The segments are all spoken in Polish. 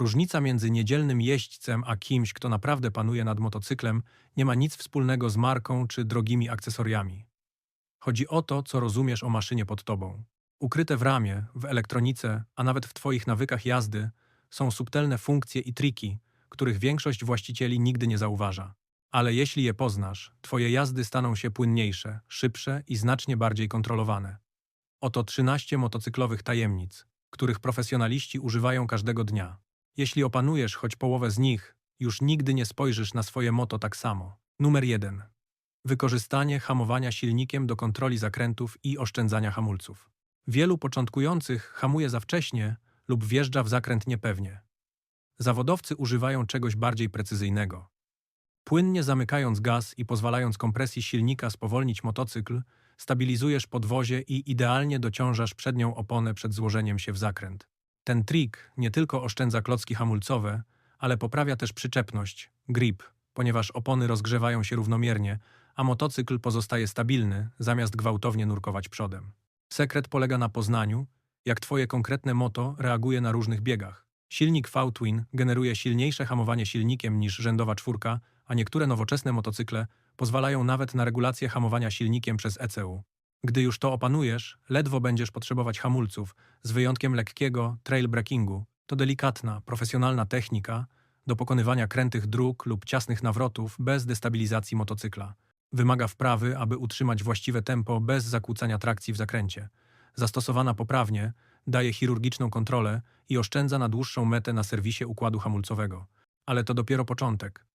Różnica między niedzielnym jeźdźcem a kimś, kto naprawdę panuje nad motocyklem, nie ma nic wspólnego z marką czy drogimi akcesoriami. Chodzi o to, co rozumiesz o maszynie pod tobą. Ukryte w ramie, w elektronice, a nawet w twoich nawykach jazdy są subtelne funkcje i triki, których większość właścicieli nigdy nie zauważa. Ale jeśli je poznasz, twoje jazdy staną się płynniejsze, szybsze i znacznie bardziej kontrolowane. Oto 13 motocyklowych tajemnic, których profesjonaliści używają każdego dnia. Jeśli opanujesz choć połowę z nich, już nigdy nie spojrzysz na swoje moto tak samo. Numer 1. Wykorzystanie hamowania silnikiem do kontroli zakrętów i oszczędzania hamulców. Wielu początkujących hamuje za wcześnie lub wjeżdża w zakręt niepewnie. Zawodowcy używają czegoś bardziej precyzyjnego. Płynnie zamykając gaz i pozwalając kompresji silnika spowolnić motocykl, stabilizujesz podwozie i idealnie dociążasz przednią oponę przed złożeniem się w zakręt. Ten trik nie tylko oszczędza klocki hamulcowe, ale poprawia też przyczepność, grip, ponieważ opony rozgrzewają się równomiernie, a motocykl pozostaje stabilny, zamiast gwałtownie nurkować przodem. Sekret polega na poznaniu, jak twoje konkretne moto reaguje na różnych biegach. Silnik V-Twin generuje silniejsze hamowanie silnikiem niż rzędowa czwórka, a niektóre nowoczesne motocykle pozwalają nawet na regulację hamowania silnikiem przez ECU. Gdy już to opanujesz, ledwo będziesz potrzebować hamulców, z wyjątkiem lekkiego trail breakingu. To delikatna, profesjonalna technika do pokonywania krętych dróg lub ciasnych nawrotów bez destabilizacji motocykla. Wymaga wprawy, aby utrzymać właściwe tempo bez zakłócania trakcji w zakręcie. Zastosowana poprawnie, daje chirurgiczną kontrolę i oszczędza na dłuższą metę na serwisie układu hamulcowego. Ale to dopiero początek.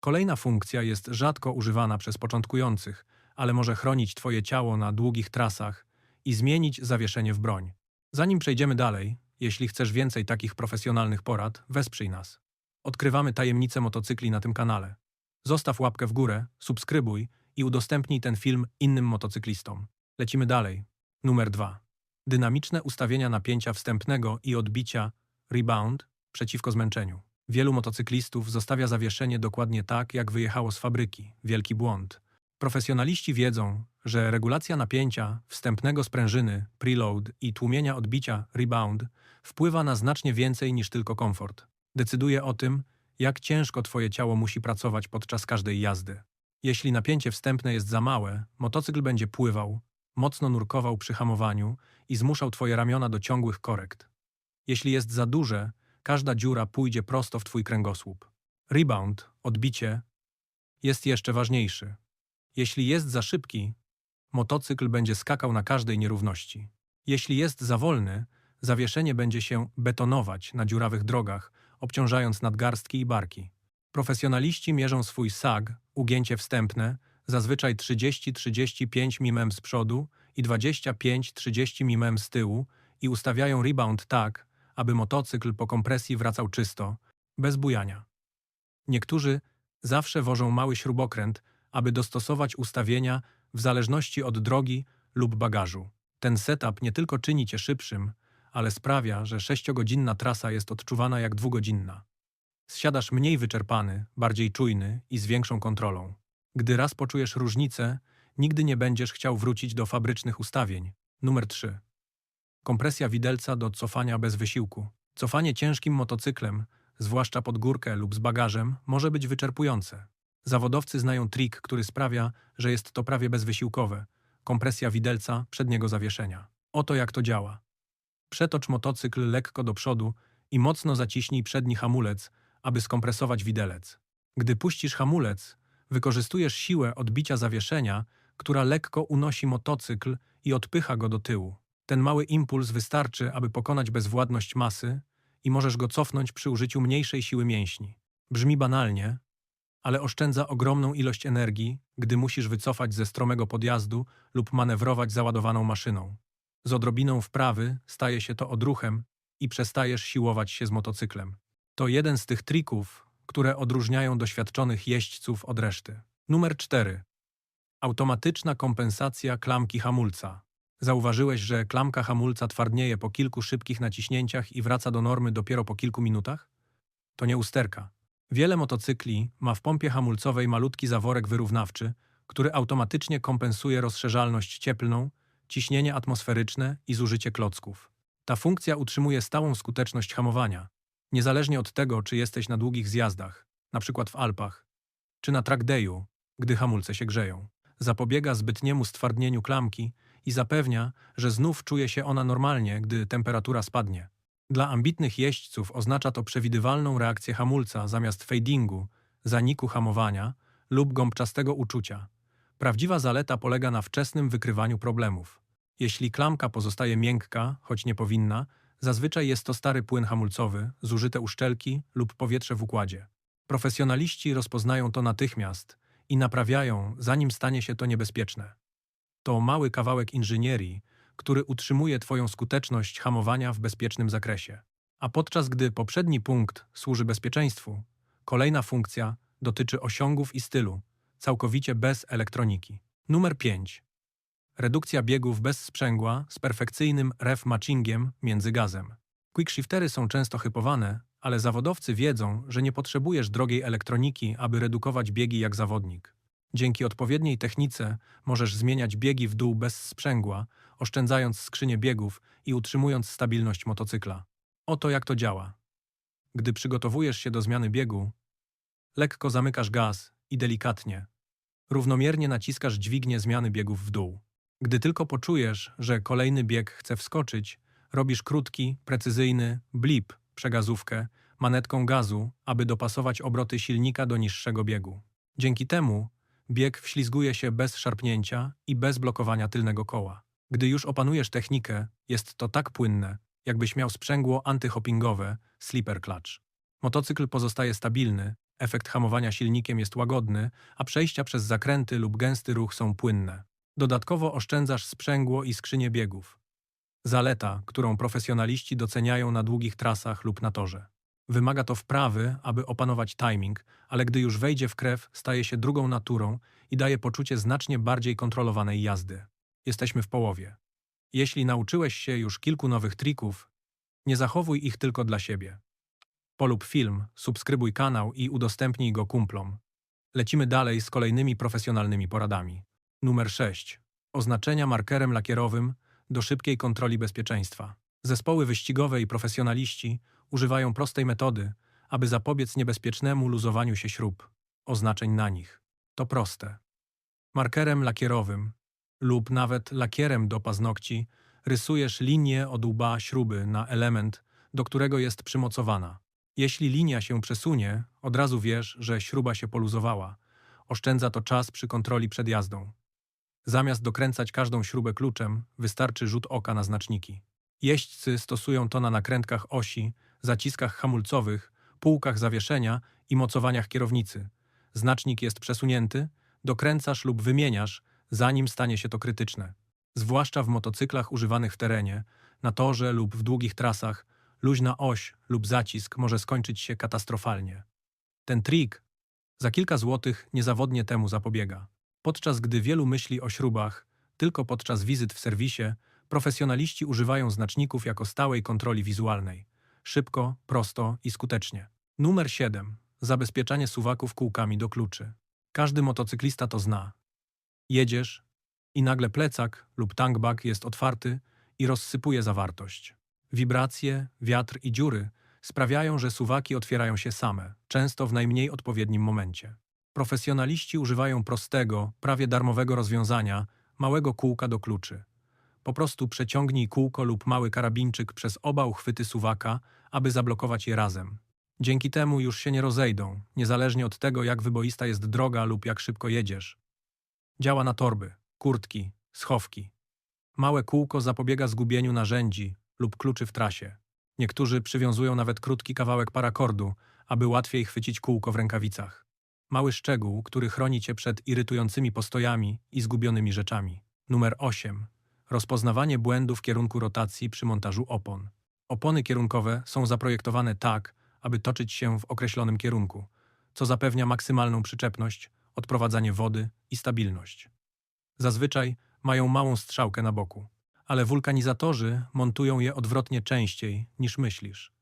Kolejna funkcja jest rzadko używana przez początkujących, ale może chronić Twoje ciało na długich trasach i zmienić zawieszenie w broń. Zanim przejdziemy dalej, jeśli chcesz więcej takich profesjonalnych porad, wesprzyj nas. Odkrywamy tajemnice motocykli na tym kanale. Zostaw łapkę w górę, subskrybuj i udostępnij ten film innym motocyklistom. Lecimy dalej. Numer 2. Dynamiczne ustawienia napięcia wstępnego i odbicia rebound przeciwko zmęczeniu. Wielu motocyklistów zostawia zawieszenie dokładnie tak, jak wyjechało z fabryki. Wielki błąd. Profesjonaliści wiedzą, że regulacja napięcia wstępnego sprężyny preload i tłumienia odbicia rebound wpływa na znacznie więcej niż tylko komfort. Decyduje o tym, jak ciężko Twoje ciało musi pracować podczas każdej jazdy. Jeśli napięcie wstępne jest za małe, motocykl będzie pływał, mocno nurkował przy hamowaniu i zmuszał Twoje ramiona do ciągłych korekt. Jeśli jest za duże, każda dziura pójdzie prosto w Twój kręgosłup. Rebound, odbicie, jest jeszcze ważniejszy. Jeśli jest za szybki, motocykl będzie skakał na każdej nierówności. Jeśli jest za wolny, zawieszenie będzie się betonować na dziurawych drogach, obciążając nadgarstki i barki. Profesjonaliści mierzą swój sag, ugięcie wstępne, zazwyczaj 30-35 mm z przodu i 25-30 mm z tyłu i ustawiają rebound tak, aby motocykl po kompresji wracał czysto, bez bujania. Niektórzy zawsze wożą mały śrubokręt, aby dostosować ustawienia w zależności od drogi lub bagażu. Ten setup nie tylko czyni cię szybszym, ale sprawia, że sześciogodzinna trasa jest odczuwana jak dwugodzinna. Zsiadasz mniej wyczerpany, bardziej czujny i z większą kontrolą. Gdy raz poczujesz różnicę, nigdy nie będziesz chciał wrócić do fabrycznych ustawień. Numer 3. Kompresja widelca do cofania bez wysiłku. Cofanie ciężkim motocyklem, zwłaszcza pod górkę lub z bagażem, może być wyczerpujące. Zawodowcy znają trik, który sprawia, że jest to prawie bezwysiłkowe. Kompresja widelca przedniego zawieszenia. Oto jak to działa. Przetocz motocykl lekko do przodu i mocno zaciśnij przedni hamulec, aby skompresować widelec. Gdy puścisz hamulec, wykorzystujesz siłę odbicia zawieszenia, która lekko unosi motocykl i odpycha go do tyłu. Ten mały impuls wystarczy, aby pokonać bezwładność masy i możesz go cofnąć przy użyciu mniejszej siły mięśni. Brzmi banalnie, ale oszczędza ogromną ilość energii, gdy musisz wycofać ze stromego podjazdu lub manewrować załadowaną maszyną. Z odrobiną wprawy staje się to odruchem i przestajesz siłować się z motocyklem. To jeden z tych trików, które odróżniają doświadczonych jeźdźców od reszty. Numer 4. Automatyczna kompensacja klamki hamulca. Zauważyłeś, że klamka hamulca twardnieje po kilku szybkich naciśnięciach i wraca do normy dopiero po kilku minutach? To nie usterka. Wiele motocykli ma w pompie hamulcowej malutki zaworek wyrównawczy, który automatycznie kompensuje rozszerzalność cieplną, ciśnienie atmosferyczne i zużycie klocków. Ta funkcja utrzymuje stałą skuteczność hamowania, Niezależnie od tego, czy jesteś na długich zjazdach, przykład w Alpach, czy na track dayu, gdy hamulce się grzeją. Zapobiega zbytniemu stwardnieniu klamki i zapewnia, że znów czuje się ona normalnie, gdy temperatura spadnie. Dla ambitnych jeźdźców oznacza to przewidywalną reakcję hamulca zamiast fadingu, zaniku hamowania lub gąbczastego uczucia. Prawdziwa zaleta polega na wczesnym wykrywaniu problemów. Jeśli klamka pozostaje miękka, choć nie powinna, zazwyczaj jest to stary płyn hamulcowy, zużyte uszczelki lub powietrze w układzie. Profesjonaliści rozpoznają to natychmiast i naprawiają, zanim stanie się to niebezpieczne. To mały kawałek inżynierii, który utrzymuje Twoją skuteczność hamowania w bezpiecznym zakresie. A podczas gdy poprzedni punkt służy bezpieczeństwu, kolejna funkcja dotyczy osiągów i stylu, całkowicie bez elektroniki. Numer 5. Redukcja biegów bez sprzęgła z perfekcyjnym ref matchingiem między gazem. Quickshiftery są często hypowane, ale zawodowcy wiedzą, że nie potrzebujesz drogiej elektroniki, aby redukować biegi jak zawodnik. Dzięki odpowiedniej technice możesz zmieniać biegi w dół bez sprzęgła, oszczędzając skrzynię biegów i utrzymując stabilność motocykla. Oto jak to działa. Gdy przygotowujesz się do zmiany biegu, lekko zamykasz gaz i delikatnie, równomiernie naciskasz dźwignię zmiany biegów w dół. Gdy tylko poczujesz, że kolejny bieg chce wskoczyć, robisz krótki, precyzyjny blip przegazówkę manetką gazu, aby dopasować obroty silnika do niższego biegu. Dzięki temu bieg wślizguje się bez szarpnięcia i bez blokowania tylnego koła. Gdy już opanujesz technikę, jest to tak płynne, jakbyś miał sprzęgło antyhoppingowe, slipper clutch. Motocykl pozostaje stabilny, efekt hamowania silnikiem jest łagodny, a przejścia przez zakręty lub gęsty ruch są płynne. Dodatkowo oszczędzasz sprzęgło i skrzynię biegów. Zaleta, którą profesjonaliści doceniają na długich trasach lub na torze. Wymaga to wprawy, aby opanować timing, ale gdy już wejdzie w krew, staje się drugą naturą i daje poczucie znacznie bardziej kontrolowanej jazdy. Jesteśmy w połowie. Jeśli nauczyłeś się już kilku nowych trików, nie zachowuj ich tylko dla siebie. Polub film, subskrybuj kanał i udostępnij go kumplom. Lecimy dalej z kolejnymi profesjonalnymi poradami. Numer 6. Oznaczenia markerem lakierowym do szybkiej kontroli bezpieczeństwa. Zespoły wyścigowe i profesjonaliści używają prostej metody, aby zapobiec niebezpiecznemu luzowaniu się śrub, oznaczeń na nich. To proste. Markerem lakierowym lub nawet lakierem do paznokci rysujesz linię od łba śruby na element, do którego jest przymocowana. Jeśli linia się przesunie, od razu wiesz, że śruba się poluzowała. Oszczędza to czas przy kontroli przed jazdą. Zamiast dokręcać każdą śrubę kluczem, wystarczy rzut oka na znaczniki. Jeźdźcy stosują to na nakrętkach osi, zaciskach hamulcowych, półkach zawieszenia i mocowaniach kierownicy. Znacznik jest przesunięty, dokręcasz lub wymieniasz, zanim stanie się to krytyczne. Zwłaszcza w motocyklach używanych w terenie, na torze lub w długich trasach, luźna oś lub zacisk może skończyć się katastrofalnie. Ten trik za kilka złotych niezawodnie temu zapobiega. Podczas gdy wielu myśli o śrubach, tylko podczas wizyt w serwisie, profesjonaliści używają znaczników jako stałej kontroli wizualnej. Szybko, prosto i skutecznie. Numer 7. Zabezpieczanie suwaków kółkami do kluczy. Każdy motocyklista to zna. Jedziesz i nagle plecak lub tankbag jest otwarty i rozsypuje zawartość. Wibracje, wiatr i dziury sprawiają, że suwaki otwierają się same, często w najmniej odpowiednim momencie. Profesjonaliści używają prostego, prawie darmowego rozwiązania małego kółka do kluczy. Po prostu przeciągnij kółko lub mały karabinczyk przez oba uchwyty suwaka, aby zablokować je razem. Dzięki temu już się nie rozejdą, niezależnie od tego, jak wyboista jest droga lub jak szybko jedziesz. Działa na torby, kurtki, schowki. Małe kółko zapobiega zgubieniu narzędzi lub kluczy w trasie. Niektórzy przywiązują nawet krótki kawałek parakordu, aby łatwiej chwycić kółko w rękawicach. Mały szczegół, który chroni cię przed irytującymi postojami i zgubionymi rzeczami. Numer 8. Rozpoznawanie błędu w kierunku rotacji przy montażu opon. Opony kierunkowe są zaprojektowane tak, aby toczyć się w określonym kierunku, co zapewnia maksymalną przyczepność, odprowadzanie wody i stabilność. Zazwyczaj mają małą strzałkę na boku, ale wulkanizatorzy montują je odwrotnie częściej niż myślisz.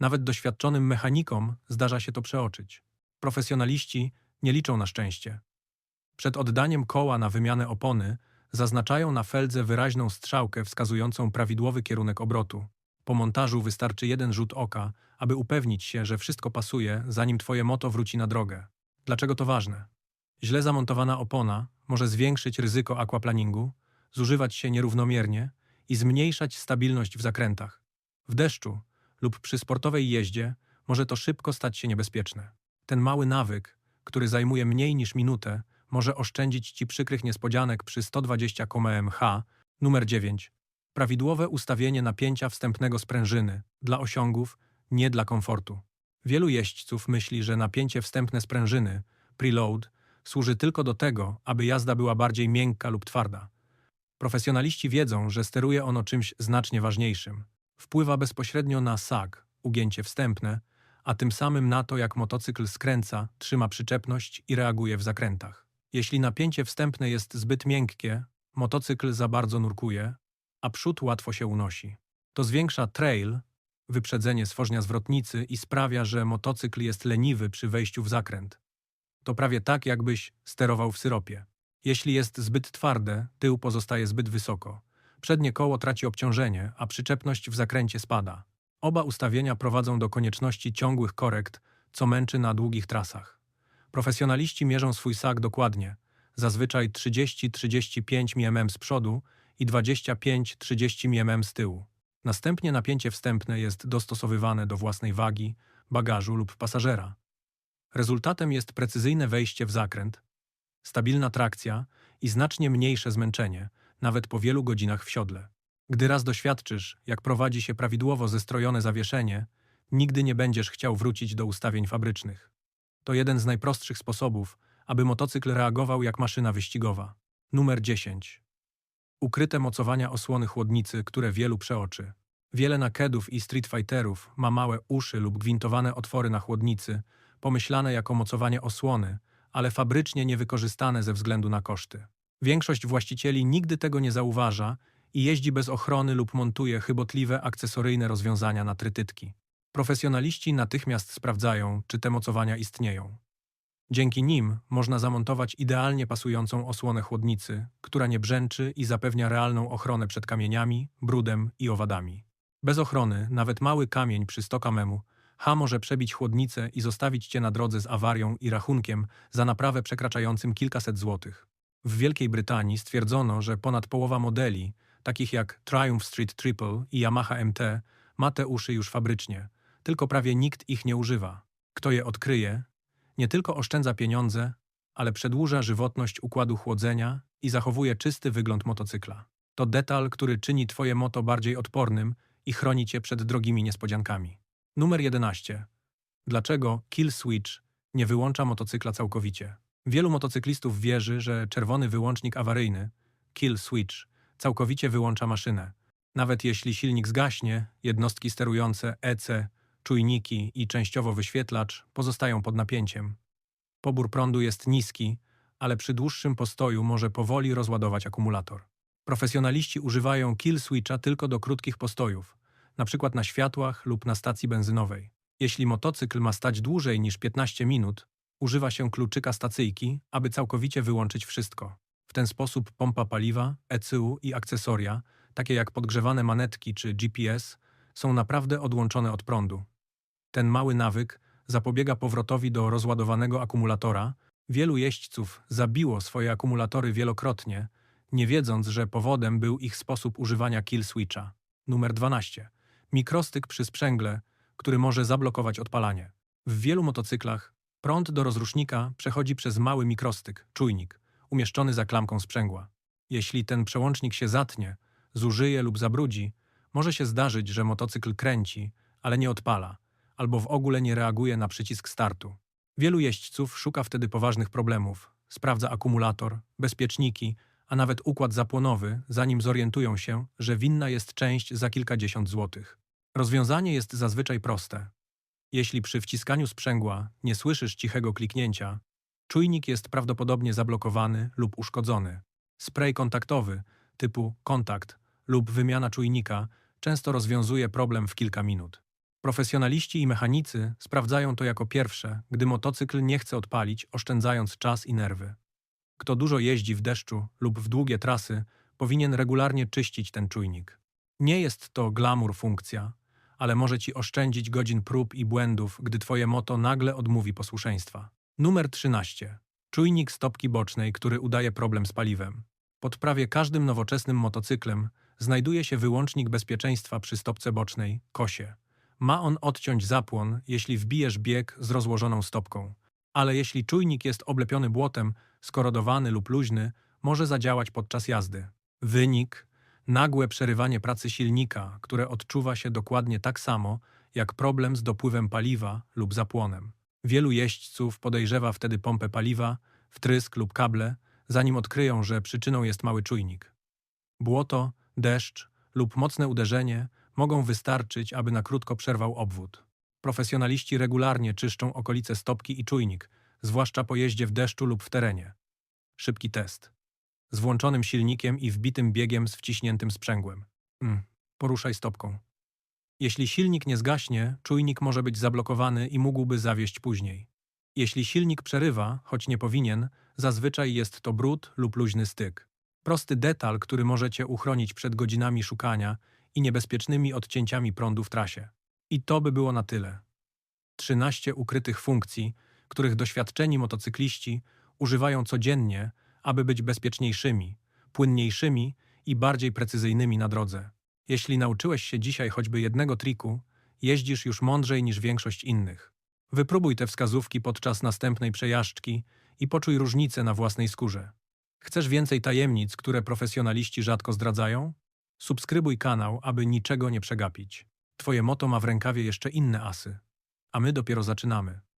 Nawet doświadczonym mechanikom zdarza się to przeoczyć. Profesjonaliści nie liczą na szczęście. Przed oddaniem koła na wymianę opony zaznaczają na feldze wyraźną strzałkę wskazującą prawidłowy kierunek obrotu. Po montażu wystarczy jeden rzut oka, aby upewnić się, że wszystko pasuje, zanim twoje moto wróci na drogę. Dlaczego to ważne? Źle zamontowana opona może zwiększyć ryzyko aquaplaningu, zużywać się nierównomiernie i zmniejszać stabilność w zakrętach. W deszczu lub przy sportowej jeździe może to szybko stać się niebezpieczne. Ten mały nawyk, który zajmuje mniej niż minutę, może oszczędzić Ci przykrych niespodzianek przy 120 km/h. Numer 9. Prawidłowe ustawienie napięcia wstępnego sprężyny dla osiągów, nie dla komfortu. Wielu jeźdźców myśli, że napięcie wstępne sprężyny, preload, służy tylko do tego, aby jazda była bardziej miękka lub twarda. Profesjonaliści wiedzą, że steruje ono czymś znacznie ważniejszym. Wpływa bezpośrednio na sag, ugięcie wstępne, a tym samym na to, jak motocykl skręca, trzyma przyczepność i reaguje w zakrętach. Jeśli napięcie wstępne jest zbyt miękkie, motocykl za bardzo nurkuje, a przód łatwo się unosi. To zwiększa trail, wyprzedzenie stworzenia zwrotnicy i sprawia, że motocykl jest leniwy przy wejściu w zakręt. To prawie tak, jakbyś sterował w syropie. Jeśli jest zbyt twarde, tył pozostaje zbyt wysoko. Przednie koło traci obciążenie, a przyczepność w zakręcie spada. Oba ustawienia prowadzą do konieczności ciągłych korekt, co męczy na długich trasach. Profesjonaliści mierzą swój sak dokładnie, zazwyczaj 30-35 mm z przodu i 25-30 mm z tyłu. Następnie napięcie wstępne jest dostosowywane do własnej wagi, bagażu lub pasażera. Rezultatem jest precyzyjne wejście w zakręt, stabilna trakcja i znacznie mniejsze zmęczenie, nawet po wielu godzinach w siodle. Gdy raz doświadczysz, jak prowadzi się prawidłowo zestrojone zawieszenie, nigdy nie będziesz chciał wrócić do ustawień fabrycznych. To jeden z najprostszych sposobów, aby motocykl reagował jak maszyna wyścigowa. Numer 10. Ukryte mocowania osłony chłodnicy, które wielu przeoczy. Wiele nakedów i streetfighterów ma małe uszy lub gwintowane otwory na chłodnicy, pomyślane jako mocowanie osłony, ale fabrycznie niewykorzystane ze względu na koszty. Większość właścicieli nigdy tego nie zauważa i jeździ bez ochrony lub montuje chybotliwe akcesoryjne rozwiązania na trytytki. Profesjonaliści natychmiast sprawdzają, czy te mocowania istnieją. Dzięki nim można zamontować idealnie pasującą osłonę chłodnicy, która nie brzęczy i zapewnia realną ochronę przed kamieniami, brudem i owadami. Bez ochrony nawet mały kamień przy stokamemu H może przebić chłodnicę i zostawić cię na drodze z awarią i rachunkiem za naprawę przekraczającym kilkaset złotych. W Wielkiej Brytanii stwierdzono, że ponad połowa modeli, takich jak Triumph Street Triple i Yamaha MT, ma te uszy już fabrycznie, tylko prawie nikt ich nie używa. Kto je odkryje, nie tylko oszczędza pieniądze, ale przedłuża żywotność układu chłodzenia i zachowuje czysty wygląd motocykla. To detal, który czyni twoje moto bardziej odpornym i chroni cię przed drogimi niespodziankami. Numer 11. Dlaczego Kill Switch nie wyłącza motocykla całkowicie? Wielu motocyklistów wierzy, że czerwony wyłącznik awaryjny, Kill Switch, całkowicie wyłącza maszynę. Nawet jeśli silnik zgaśnie, jednostki sterujące EC, czujniki i częściowo wyświetlacz pozostają pod napięciem. Pobór prądu jest niski, ale przy dłuższym postoju może powoli rozładować akumulator. Profesjonaliści używają kill switcha tylko do krótkich postojów, np. na światłach lub na stacji benzynowej. Jeśli motocykl ma stać dłużej niż 15 minut, używa się kluczyka stacyjki, aby całkowicie wyłączyć wszystko. W ten sposób pompa paliwa, ECU i akcesoria, takie jak podgrzewane manetki czy GPS, są naprawdę odłączone od prądu. Ten mały nawyk zapobiega powrotowi do rozładowanego akumulatora. Wielu jeźdźców zabiło swoje akumulatory wielokrotnie, nie wiedząc, że powodem był ich sposób używania kill switcha. Numer 12. Mikrostyk przy sprzęgle, który może zablokować odpalanie. W wielu motocyklach prąd do rozrusznika przechodzi przez mały mikrostyk, czujnik, umieszczony za klamką sprzęgła. Jeśli ten przełącznik się zatnie, zużyje lub zabrudzi, może się zdarzyć, że motocykl kręci, ale nie odpala, albo w ogóle nie reaguje na przycisk startu. Wielu jeźdźców szuka wtedy poważnych problemów, sprawdza akumulator, bezpieczniki, a nawet układ zapłonowy, zanim zorientują się, że winna jest część za kilkadziesiąt złotych. Rozwiązanie jest zazwyczaj proste. Jeśli przy wciskaniu sprzęgła nie słyszysz cichego kliknięcia, czujnik jest prawdopodobnie zablokowany lub uszkodzony. Spray kontaktowy typu kontakt lub wymiana czujnika często rozwiązuje problem w kilka minut. Profesjonaliści i mechanicy sprawdzają to jako pierwsze, gdy motocykl nie chce odpalić, oszczędzając czas i nerwy. Kto dużo jeździ w deszczu lub w długie trasy, powinien regularnie czyścić ten czujnik. Nie jest to glamour funkcja, ale może ci oszczędzić godzin prób i błędów, gdy twoje moto nagle odmówi posłuszeństwa. Numer 13. Czujnik stopki bocznej, który udaje problem z paliwem. Pod prawie każdym nowoczesnym motocyklem znajduje się wyłącznik bezpieczeństwa przy stopce bocznej, kosie. Ma on odciąć zapłon, jeśli wbijesz bieg z rozłożoną stopką. Ale jeśli czujnik jest oblepiony błotem, skorodowany lub luźny, może zadziałać podczas jazdy. Wynik nagłe przerywanie pracy silnika, które odczuwa się dokładnie tak samo jak problem z dopływem paliwa lub zapłonem. Wielu jeźdźców podejrzewa wtedy pompę paliwa, wtrysk lub kable, zanim odkryją, że przyczyną jest mały czujnik. Błoto, deszcz lub mocne uderzenie mogą wystarczyć, aby na krótko przerwał obwód. Profesjonaliści regularnie czyszczą okolice stopki i czujnik, zwłaszcza po jeździe w deszczu lub w terenie. Szybki test. Z włączonym silnikiem i wbitym biegiem z wciśniętym sprzęgłem. Mm, poruszaj stopką. Jeśli silnik nie zgaśnie, czujnik może być zablokowany i mógłby zawieść później. Jeśli silnik przerywa, choć nie powinien, zazwyczaj jest to brud lub luźny styk. Prosty detal, który możecie uchronić przed godzinami szukania i niebezpiecznymi odcięciami prądu w trasie. I to by było na tyle. 13 ukrytych funkcji, których doświadczeni motocykliści używają codziennie, aby być bezpieczniejszymi, płynniejszymi i bardziej precyzyjnymi na drodze. Jeśli nauczyłeś się dzisiaj choćby jednego triku, jeździsz już mądrzej niż większość innych. Wypróbuj te wskazówki podczas następnej przejażdżki i poczuj różnicę na własnej skórze. Chcesz więcej tajemnic, które profesjonaliści rzadko zdradzają? Subskrybuj kanał, aby niczego nie przegapić. Twoje moto ma w rękawie jeszcze inne asy. A my dopiero zaczynamy.